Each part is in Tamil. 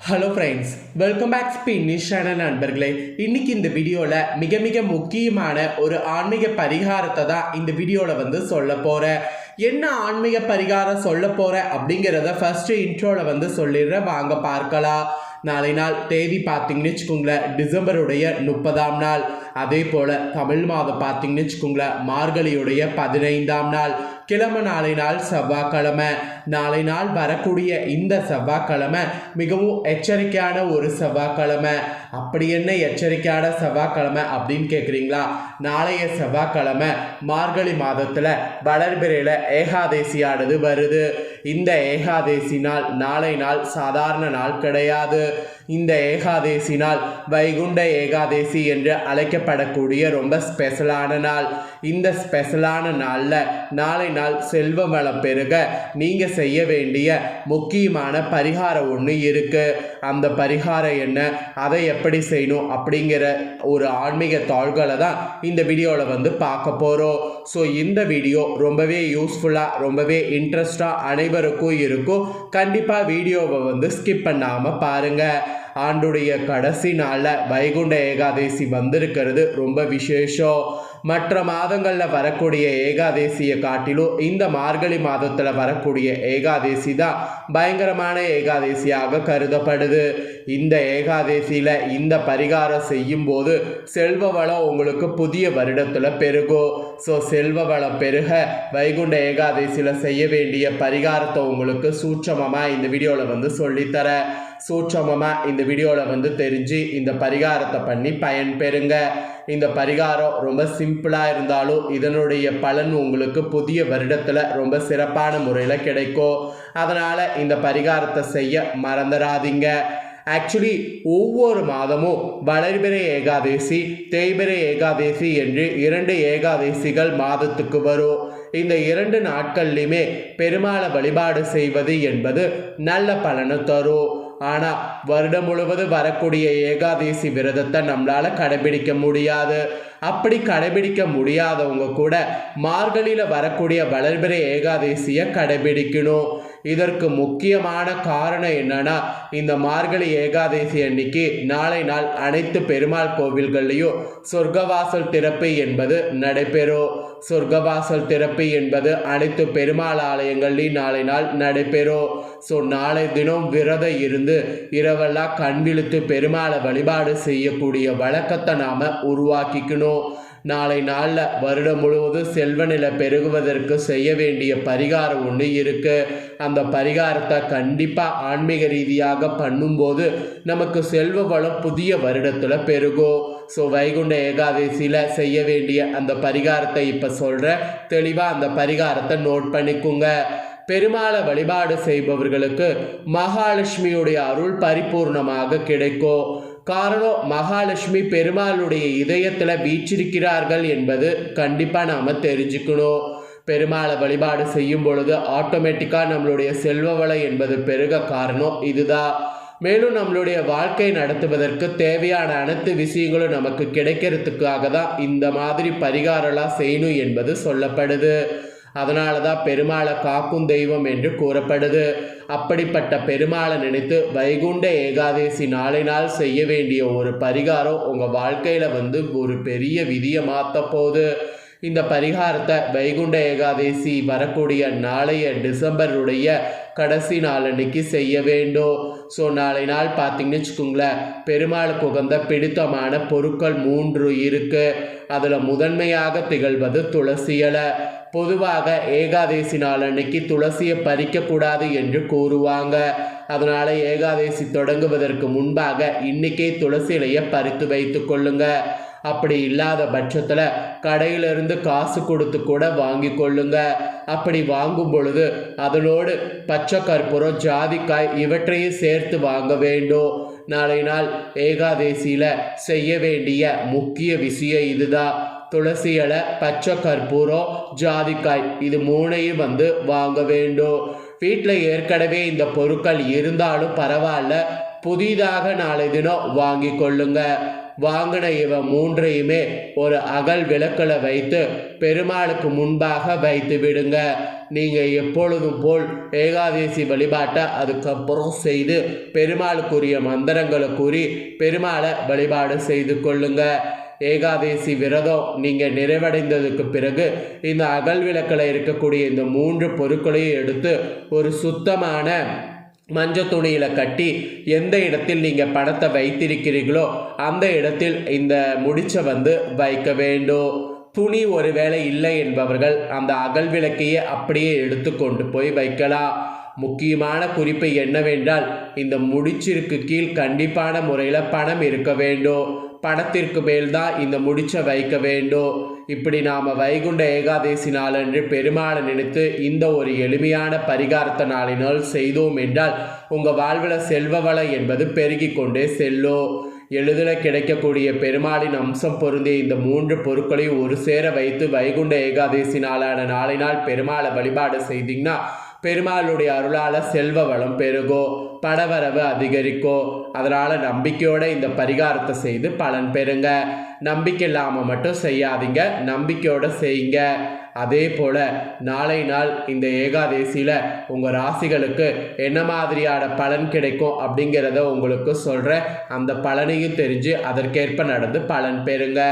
Hello friends welcome back spin நிஷான நண்பர்களே. இன்னைக்கு இந்த வீடியோவில் மிக மிக முக்கியமான ஒரு ஆன்மீக பரிகாரத்தை தான் இந்த வீடியோவில் வந்து சொல்ல போகிறேன் என்ன ஆன்மீக பரிகாரம் சொல்ல போகிறேன் அப்படிங்கிறத ஃபஸ்ட்டு இன்ட்ரோவில் வந்து சொல்லிடுறேன். வாங்க பார்க்கலாம். நாளை நாள் தேதி பார்த்தீங்கன்னு வச்சுக்கோங்களேன் டிசம்பருடைய முப்பதாம் நாள். அதே போல் தமிழ் மாதம் பார்த்தீங்கன்னு வச்சுக்கோங்களேன் மார்கழியுடைய பதினைந்தாம் நாள். கிழமை நாளை நாள் செவ்வாய்க்கிழமை. நாளை நாள் வரக்கூடிய இந்த செவ்வாய்க்கிழமை மிகவும் எச்சரிக்கையான ஒரு செவ்வாய்க்கிழமை. அப்படி என்ன எச்சரிக்கையான செவ்வாய்க்கிழமை அப்படின்னு கேட்குறீங்களா நாளைய செவ்வாய்க்கிழமை மார்கழி மாதத்தில் வளர்பிறையில் ஏகாதேசியானது வருது. இந்த ஏகாதேசி நாள் நாளை நாள் சாதாரண நாள் கிடையாது. இந்த ஏகாதேசி நாள் வைகுண்ட ஏகாதேசி என்று அழைக்கப்படக்கூடிய ரொம்ப ஸ்பெஷலான நாள். இந்த ஸ்பெஷலான நாளில் நாளை நாள் செல்வ வளம் பெருக. நீங்கள் செய்ய வேண்டிய முக்கியமான பரிகாரம் ஒன்று இருக்குது அந்த பரிகாரம் என்ன? அதை எப்படி செய்யணும் அப்படிங்கிற ஒரு ஆன்மீக தாள்களை தான் இந்த வீடியோவில் வந்து பார்க்க போகிறோம் ஸோ இந்த வீடியோ ரொம்பவே யூஸ்ஃபுல்லாக ரொம்பவே இன்ட்ரெஸ்டாக அனைவருக்கும் இருக்கும். கண்டிப்பாக வீடியோவை வந்து ஸ்கிப் பண்ணாமல் பாருங்கள் ஆண்டுடைய கடைசி நாளில் வைகுண்ட ஏகாதேசி வந்திருக்கிறது. ரொம்ப விசேஷம். மற்ற மாதங்களில் வரக்கூடிய ஏகாதேசியை காட்டிலும் இந்த மார்கழி மாதத்தில் வரக்கூடிய ஏகாதேசி தான் பயங்கரமான ஏகாதேசியாக கருதப்படுது. இந்த ஏகாதேசியில் இந்த பரிகாரம் செய்யும்போது செல்வ வளம் உங்களுக்கு புதிய வருடத்தில் பெருகும் ஸோ செல்வ வளம் பெருக வைகுண்ட ஏகாதேசியில் செய்ய வேண்டிய பரிகாரத்தை உங்களுக்கு சூட்சமமாக இந்த வீடியோவில் வந்து சொல்லித்தரேன் சூட்சமமாக இந்த வீடியோவில் வந்து தெரிஞ்சு இந்த பரிகாரத்தை பண்ணி பயன் பெறுங்க இந்த பரிகாரம் ரொம்ப சிம்பிளாக இருந்தாலும் இதனுடைய பலன் உங்களுக்கு புதிய வருடத்தில் ரொம்ப சிறப்பான முறையில் கிடைக்கும். அதனால் இந்த பரிகாரத்தை செய்ய மறந்துடாதீங்க. ஆக்சுவலி ஒவ்வொரு மாதமும் வளர்பிறை ஏகாதேசி தேய்பிறை ஏகாதேசி என்று இரண்டு ஏகாதேசிகள் மாதத்துக்கு வரும். இந்த இரண்டு நாட்கள்லையுமே பெருமாளை வழிபாடு செய்வது என்பது நல்ல பலனை தரும். ஆனால் வருடம் முழுவதும் வரக்கூடிய ஏகாதேசி விரதத்தை நம்மளால் கடைபிடிக்க முடியாது. அப்படி கடைபிடிக்க முடியாதவங்க கூட மார்கழியில் வரக்கூடிய வளர்பிறை ஏகாதேசியை கடைபிடிக்கணும். இதற்கு முக்கியமான காரணம் என்னன்னா இந்த மார்கழி ஏகாதசி அன்னைக்கு நாளை நாள் அனைத்து பெருமாள் கோவில்கள்லையும் சொர்க்கவாசல் திறப்பு என்பது நடைபெறும். சொர்க்கவாசல் திறப்பு என்பது அனைத்து பெருமாள் ஆலயங்கள்லையும் நாளை நாள் நடைபெறும். ஸோ நாளை தினம் விரதம் இருந்து இரவெல்லாம் கண் விழுத்து பெருமாளை வழிபாடு செய்யக்கூடிய வழக்கத்தை நாம் உருவாக்கிக்கணும். நாளை நாளில் வருடம் முழுவதும் செல்வ நிலை பெருகுவதற்கு செய்ய வேண்டிய பரிகாரம் ஒன்று இருக்குது அந்த பரிகாரத்தை கண்டிப்பாக ஆன்மீக ரீதியாக பண்ணும்போது நமக்கு செல்வ வளம் புதிய வருடத்தில் பெருகும். ஸோ வைகுண்ட ஏகாதசியில் செய்ய வேண்டிய அந்த பரிகாரத்தை இப்போ சொல்கிறேன் தெளிவாக அந்த பரிகாரத்தை நோட் பண்ணிக்கோங்க. பெருமாளை வழிபாடு செய்பவர்களுக்கு மகாலட்சுமியுடைய அருள் பரிபூர்ணமாக கிடைக்கும். காரணம் மகாலட்சுமி பெருமாளுடைய இதயத்தில் வீச்சிருக்கிறார்கள் என்பது கண்டிப்பாக நாம் தெரிஞ்சுக்கணும். பெருமாளை வழிபாடு செய்யும் பொழுது ஆட்டோமேட்டிக்காக நம்மளுடைய செல்வ வளை என்பது பெருக காரணம் இதுதான். மேலும் நம்மளுடைய வாழ்க்கை நடத்துவதற்கு தேவையான அனைத்து விஷயங்களும் நமக்கு கிடைக்கிறதுக்காக தான் இந்த மாதிரி பரிகாரம்லாம் செய்யணும் என்பது சொல்லப்படுது. அதனால தான் பெருமாளை காக்கும் தெய்வம் என்று கூறப்படுது. அப்படிப்பட்ட பெருமாளை நினைத்து வைகுண்ட ஏகாதேசி நாளை நாள் செய்ய வேண்டிய ஒரு பரிகாரம் உங்கள் வாழ்க்கையில் வந்து ஒரு பெரிய விதியை மாற்ற போகுது. இந்த பரிகாரத்தை வைகுண்ட ஏகாதேசி வரக்கூடிய நாளைய டிசம்பருடைய கடைசி நாள் அன்னைக்கு செய்ய வேண்டும். ஸோ நாளை நாள் பார்த்தீங்கன்னு வச்சுக்கோங்களேன் பெருமாளுக்கு உகந்த பிடித்தமான பொருட்கள் மூன்று இருக்குது அதில் முதன்மையாக திகழ்வது துளசி இலை. பொதுவாக ஏகாதேசி நாள் அன்னைக்கு துளசியை பறிக்கக்கூடாது என்று கூறுவாங்க. அதனால் ஏகாதேசி தொடங்குவதற்கு முன்பாக இன்றைக்கே துளசி இலையை பறித்து வைத்து கொள்ளுங்கள் அப்படி இல்லாத பட்சத்தில் கடையிலிருந்து காசு கொடுத்து கூட வாங்கி கொள்ளுங்க. அப்படி வாங்கும் பொழுது அதனோடு பச்சை கற்பூரம் ஜாதிக்காய் இவற்றையும் சேர்த்து வாங்க வேண்டும். நாளை நாள் ஏகாதேசியில் செய்ய வேண்டிய முக்கிய விஷயம் இதுதான் துளசி இலை பச்சை கற்பூரம் ஜாதிக்காய் இது மூணையும் வந்து வாங்க வேண்டும். வீட்டில் ஏற்கனவே இந்த பொருட்கள் இருந்தாலும் பரவாயில்ல. புதிதாக நாளை தினம் வாங்கி கொள்ளுங்கள் வாங்கின இவ மூன்றையுமே ஒரு அகல் விளக்கில் வைத்து பெருமாளுக்கு முன்பாக வைத்து விடுங்க. நீங்கள் எப்பொழுதும் போல் ஏகாதேசி வழிபாட்டை அதுக்கப்புறம் செய்து பெருமாளுக்குரிய மந்திரங்களை கூறி பெருமாளை வழிபாடு செய்து கொள்ளுங்க. ஏகாதேசி விரதம் நீங்கள் நிறைவடைந்ததுக்கு பிறகு இந்த அகல் விளக்கில் இருக்கக்கூடிய இந்த மூன்று பொருட்களையும் எடுத்து ஒரு சுத்தமான மஞ்சள் துணியில் கட்டி எந்த இடத்தில் நீங்கள் பணத்தை வைத்திருக்கிறீர்களோ அந்த இடத்தில் இந்த முடிச்சை வந்து வைக்க வேண்டும். துணி ஒருவேளை இல்லை என்பவர்கள் அந்த அகல் விளக்கையே அப்படியே எடுத்து கொண்டு போய் வைக்கலாம். முக்கியமான குறிப்பு என்னவென்றால் இந்த முடிச்சிற்கு கீழ் கண்டிப்பான முறையில் பணம் இருக்க வேண்டும். பணத்திற்கு மேல்தான் இந்த முடிச்சை வைக்க வேண்டும் இப்படி நாம் வைகுண்ட ஏகாதேசி நாளன்று பெருமாளை நினைத்து இந்த ஒரு எளிமையான பரிகாரத்த நாளினால் செய்தோம் என்றால் உங்கள் வாழ்வில் செல்வ வளம் என்பது பெருகி கொண்டே செல்லும் எளிதில் கிடைக்கக்கூடிய பெருமாளின் அம்சம் பொருந்திய இந்த மூன்று பொருட்களையும் ஒரு சேர வைத்து வைகுண்ட ஏகாதேசி நாளான நாளினால் பெருமாளை வழிபாடு செய்தீங்கன்னா பெருமாளுடைய அருளால் செல்வ வளம் பெருகோ பணவரவு அதிகரிக்கோ அதனால் நம்பிக்கையோட இந்த பரிகாரத்தை செய்து பலன் பெறுங்க. நம்பிக்கை இல்லாமல் மட்டும் செய்யாதீங்க நம்பிக்கையோட செய்யுங்க. அதே போல் நாளை நாள் இந்த ஏகாதேசியில் உங்கள் ராசிகளுக்கு என்ன மாதிரியான பலன் கிடைக்கும் அப்படிங்கிறத உங்களுக்கு சொல்கிற அந்த பலனையும் தெரிஞ்சு அதற்கேற்ப நடந்து பலன் பெறுங்க.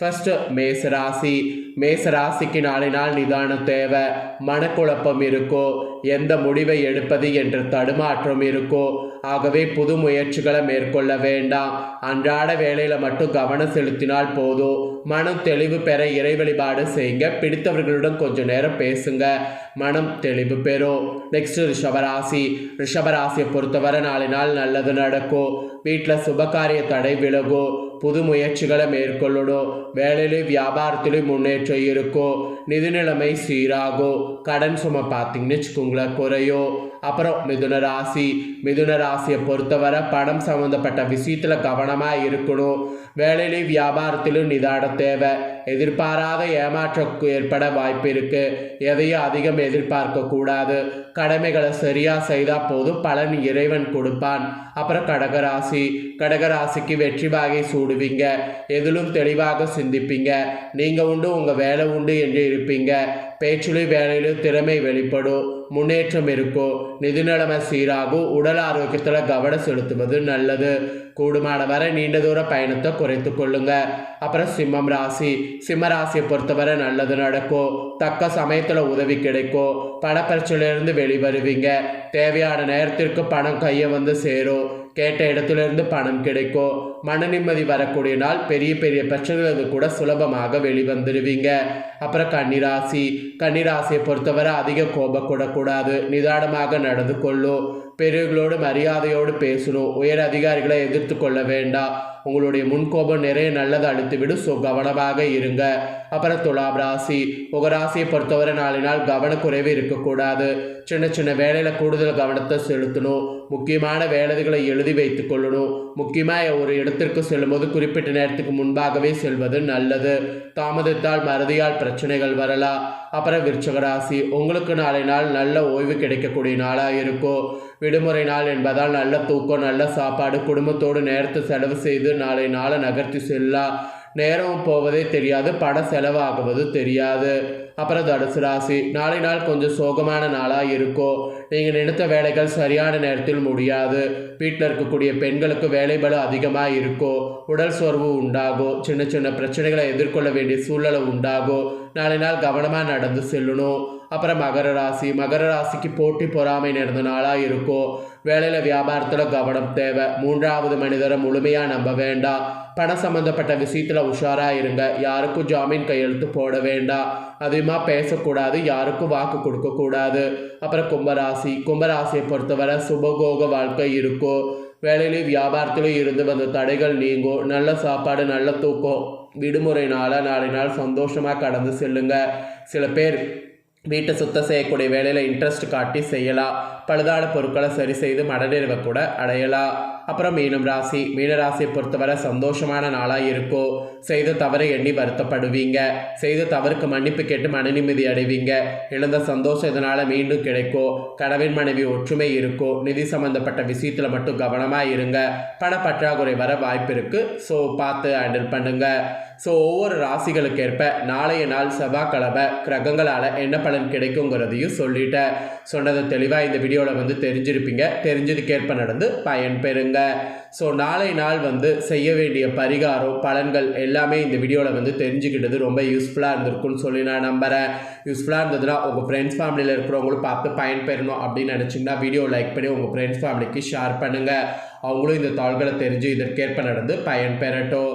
ஃபஸ்ட்டு மேசராசி மேசராசிக்கு நாளை நாள் நிதானம் தேவை மனக்குழப்பம் இருக்கோ எந்த முடிவை எடுப்பது என்ற தடுமாற்றம் இருக்கோ ஆகவே புது முயற்சிகளை மேற்கொள்ள வேண்டாம். அன்றாட வேலையில் மட்டும் கவனம் செலுத்தினால் போதும். மனம் தெளிவு பெற இறை வழிபாடு செய்யுங்க பிடித்தவர்களுடன் கொஞ்சம் நேரம் பேசுங்க. மனம் தெளிவு பெறும். நெக்ஸ்ட் ரிஷபராசி. ரிஷபராசியை பொறுத்தவரை நாளை நாள் நல்லது நடக்கும். வீட்டில் சுபகாரிய தடை விலகும். புது முயற்சிகளை மேற்கொள்ளணும் வேலையிலும் வியாபாரத்திலும் முன்னேற்றம் இருக்கும். நிதிநிலைமை சீராகும். கடன் சுமை பார்த்தீங்கன்னு வச்சுக்கோங்களேன் குறையும். அப்புறம் மிதுன ராசி. மிதுன ராசியை பொறுத்தவரை பணம் சம்மந்தப்பட்ட விஷயத்தில் கவனமாக இருக்கணும். வேலையிலும் வியாபாரத்திலும் நிதான தேவை. எதிர்பாராத ஏமாற்றம் ஏற்பட வாய்ப்பு இருக்கு. எதையும் அதிகம் எதிர்பார்க்க கூடாது. கடமைகளை சரியா செய்தா போதும் பலன் இறைவன் கொடுப்பான். அப்புறம் கடகராசி. கடகராசிக்கு வெற்றி வாகை சூடுவீங்க. எதிலும் தெளிவாக சிந்திப்பீங்க. நீங்க உண்டு உங்க வேலை உண்டு என்று இருப்பீங்க. பேச்சிலும் வேலையிலும் திறமை வெளிப்படும். முன்னேற்றம் இருக்கும். நிதிநிலைமை சீராகும். உடல் ஆரோக்கியத்தில் கவனம் செலுத்துவது நல்லது. கூடுமான வரை நீண்ட தூர பயணத்தை குறைத்து கொள்ளுங்க. அப்புறம் சிம்மம் ராசி. சிம்ம ராசியை பொறுத்தவரை நல்லது நடக்கும். தக்க சமயத்தில் உதவி கிடைக்கும். பணப்பிரச்சனையிலிருந்து வெளிவருவீங்க. தேவையான நேரத்திற்கு பணம் கையை வந்து சேரும். கேட்ட இடத்திலிருந்து பணம் கிடைக்கும் மன நிம்மதி வரக்கூடிய நாள் பெரிய பெரிய பிரச்சனைகளுக்கு கூட சுலபமாக வெளிவந்துடுவீங்க அப்புறம் கன்னிராசி கன்னிராசியை பொறுத்தவரை அதிக கோபப்படக்கூடாது. நிதானமாக நடந்து கொள்ளும் பெரியவர்களோடு மரியாதையோடு பேசணும் உயர் அதிகாரிகளை எதிர்த்து கொள்ள வேண்டாம் உங்களுடைய முன்கோபம் நிறைய நல்லதை அழுத்துவிடும் ஸோ கவனமாக இருங்க. அப்புறம் துலாம் ராசி உங்கள் ராசியை பொறுத்தவரை நாளினால் நாள் கவனக்குறைவு இருக்கக்கூடாது. சின்ன சின்ன வேலையில் கூடுதல் கவனத்தை செலுத்தணும். முக்கியமான வேலைகளை எழுதி வைத்து கொள்ளணும். முக்கியமாக ஒரு இடத்திற்கு செல்லும்போது குறிப்பிட்ட நேரத்துக்கு முன்பாகவே செல்வது நல்லது. தாமதத்தால் மறதியால் பிரச்சனைகள் வரலாம். அப்புறம் விருச்சகராசி உங்களுக்கு நாளை நாள் நல்ல ஓய்வு கிடைக்கக்கூடிய நாளாக இருக்கும். விடுமுறை நாள் என்பதால் நல்ல தூக்கம் நல்ல சாப்பாடு குடும்பத்தோடு நேரத்தை செலவு செய்து நாளை நாளை நகர்த்தி செல்லலாம். நேரம் போவதே தெரியாது பண செலவாகுவது தெரியாது. அப்புறம் தனுசு ராசி நாளை நாள் கொஞ்சம் சோகமான நாளாக இருக்கும் நீங்கள் நினைத்த வேலைகள் சரியான நேரத்தில் முடியாது. வீட்டில் இருக்கக்கூடிய பெண்களுக்கு வேலை பலு அதிகமாக இருக்கும் உடல் சோர்வு உண்டாகும் சின்ன சின்ன பிரச்சனைகளை எதிர்கொள்ள வேண்டிய சூழ்நிலை உண்டாகும் நாளை நாள் கவனமாக நடந்து செல்லணும். அப்புறம் மகர ராசி. மகர ராசிக்கு போட்டி பொறாமை நடந்த நாளாக இருக்கும் வேலையில் வியாபாரத்தில் கவனம் தேவை. மூன்றாவது மனிதரை முழுமையாக நம்ப வேண்டாம் பணம் சம்மந்தப்பட்ட விஷயத்தில் உஷாராக இருங்க. யாருக்கும் ஜாமீன் கையெழுத்து போட வேண்டாம் அதிகமாக பேசக்கூடாது. யாருக்கும் வாக்கு கொடுக்கக்கூடாது அப்புறம் கும்பராசி. கும்பராசியை பொறுத்தவரை சுபகோக வாழ்க்கை இருக்கும் வேலையிலையும் வியாபாரத்திலும் இருந்து வந்த தடைகள் நீங்கும் நல்ல சாப்பாடு நல்ல தூக்கம். விடுமுறை நாளாக நாளை நாள் சந்தோஷமாக கடந்து செல்லுங்க. சில பேர் வீட்டை சுத்தம் செய்யக்கூடிய வேலையில் இன்ட்ரெஸ்ட் காட்டி செய்யலாம் பழுதான பொருட்களை சரி செய்து மனநிறைவை கூட அடையலாம் அப்புறம் மீனம் ராசி. மீன ராசியை பொறுத்தவரை சந்தோஷமான நாளாக இருக்கும் செய்த தவறை எண்ணி வருத்தப்படுவீங்க. செய்த தவறுக்கு மன்னிப்பு கேட்டு மன நிம்மதி அடைவீங்க. இழந்த சந்தோஷம் இதனால் மீண்டும் கிடைக்கும் கணவன் மனைவி ஒற்றுமை இருக்கும் நிதி சம்பந்தப்பட்ட விஷயத்தில் மட்டும் கவனமாக இருங்க. பண பற்றாக்குறை வர வாய்ப்பு இருக்குது ஸோ பார்த்து ஹேண்டில் பண்ணுங்கள் ஸோ ஒவ்வொரு ராசிகளுக்கு ஏற்ப நாளைய நாள் செவ்வாய்க்கிழமை கிரகங்களால் என்ன பலன் கிடைக்குங்கிறதையும் சொல்லிட்டேன் சொன்னதை தெளிவாக இந்த வீடியோவில் வந்து தெரிஞ்சிருப்பீங்க. தெரிஞ்சதுக்கேற்ப நடந்து பயன் பெறுங்க. ஸோ நாளை நாள் வந்து செய்ய வேண்டிய பரிகாரம் பலன்கள் எல்லாமே இந்த வீடியோவில் வந்து தெரிஞ்சுக்கிட்டது ரொம்ப யூஸ்ஃபுல்லாக இருந்திருக்கும்னு சொல்லி நான் நம்புகிறேன் யூஸ்ஃபுல்லாக இருந்ததுன்னா உங்கள் ஃப்ரெண்ட்ஸ் ஃபேமிலியில் இருக்கிறவங்களும் பார்த்து பயன்பெறணும் அப்படின்னு நினச்சிங்கன்னா வீடியோ லைக் பண்ணி உங்கள் ஃப்ரெண்ட்ஸ் ஃபேமிலிக்கு ஷேர் பண்ணுங்கள் அவங்களும் இந்த தாள்களை தெரிஞ்சு இதற்கேற்ப நடந்து பயன்பெறட்டும்